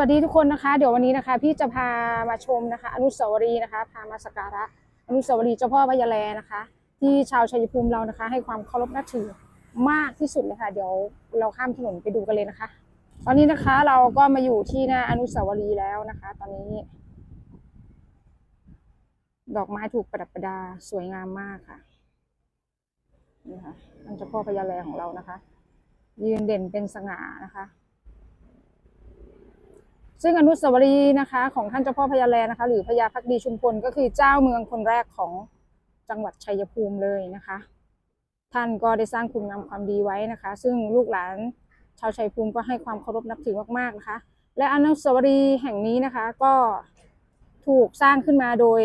สวัสดีทุกคนนะคะเดี๋ยววันนี้นะคะ พี่จะพามาชมนะคะ อนุสาวรีย์นะคะ พามาสักการะอนุสาวรีย์เจ้าพ่อพญาแลนะคะ ที่ชาวชัยภูมิเรานะคะ ให้ความเคารพนับถือมากที่สุดเลยค่ะ เดี๋ยวเราข้ามถนนไปดูกันเลยนะคะ ตอนนี้นะคะเราก็มาอยู่ที่หน้าอนุสาวรีย์แล้วนะคะ ตอนนี้ ดอกไม้ถูกประดับประดาสวยงามมากค่ะนี่ค่ะท่านเจ้าพ่อพญาแลของเรานะคะ ยืนเด่นเป็นสง่านะคะ ซึ่งอนุสาวรีย์นะคะของท่านเจ้าพ่อพญาแลนะคะ หรือพญาพักดีชุมพลก็คือเจ้าเมืองคนแรกของจังหวัดชัยภูมิเลยนะคะ ท่านก็ได้สร้างคุณงามความดีไว้นะคะ ซึ่งลูกหลานชาวชัยภูมิก็ให้ความเคารพนับถือมากๆนะคะ และอนุสาวรีย์แห่งนี้นะคะก็ถูกสร้างขึ้นมาโดย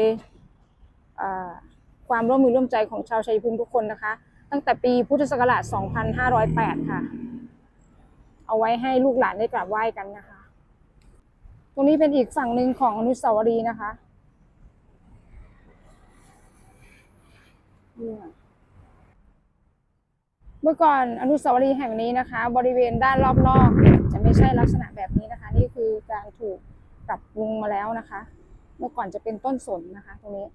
ความร่วมมือร่วมใจของชาวชัยภูมิทุกคนนะคะ ตั้งแต่ปีพุทธศักราช 2508 ค่ะ เอาไว้ให้ลูกหลานได้กราบไหว้กันนะคะ ตรงนี้เป็นอีกฝั่งหนึ่งของอนุสาวรีย์นะคะเมื่อก่อนอนุสาวรีย์แห่งนี้นะคะ บริเวณด้านรอบนอกจะไม่ใช่ลักษณะแบบนี้นะคะ นี่คือการถูกปรับปรุงมาแล้วนะคะ เมื่อก่อนจะเป็นต้นสนนะคะตรงนี้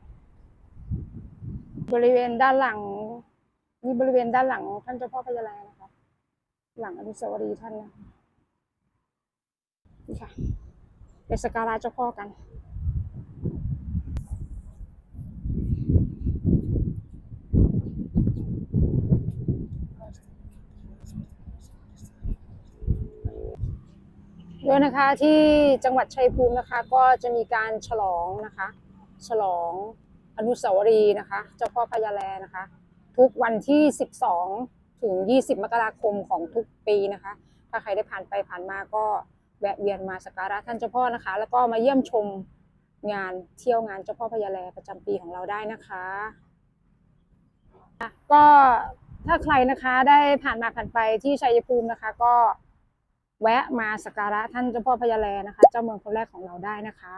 บริเวณด้านหลัง นี่บริเวณด้านหลังท่านเจ้าพ่อพญาแลนะคะ หลังอนุสาวรีย์ท่านนะคะนี่ค่ะ ไปสักการะเจ้าพ่อกัน ด้วยนะคะที่จังหวัดชัยภูมินะคะก็จะมีการฉลองนะคะ ฉลองอนุสาวรีย์นะคะ เจ้าพ่อพญาแลนะคะ ทุกวันที่ 12 ถึง 20 มกราคมของทุกปีนะคะ ถ้าใครได้ผ่านไปผ่านมาก็ แวะเวียนมาสักการะท่านเจ้าพ่อนะคะ แล้วก็มาเยี่ยมชมงานเที่ยวงานเจ้าพ่อพญาแลประจำปีของเราได้นะคะ ก็ถ้าใครนะคะได้ผ่านมาผ่านไปที่ชัยภูมินะคะ ก็แวะมาสักการะท่านเจ้าพ่อพญาแลนะคะ เจ้าเมืองคนแรกของเราได้นะคะ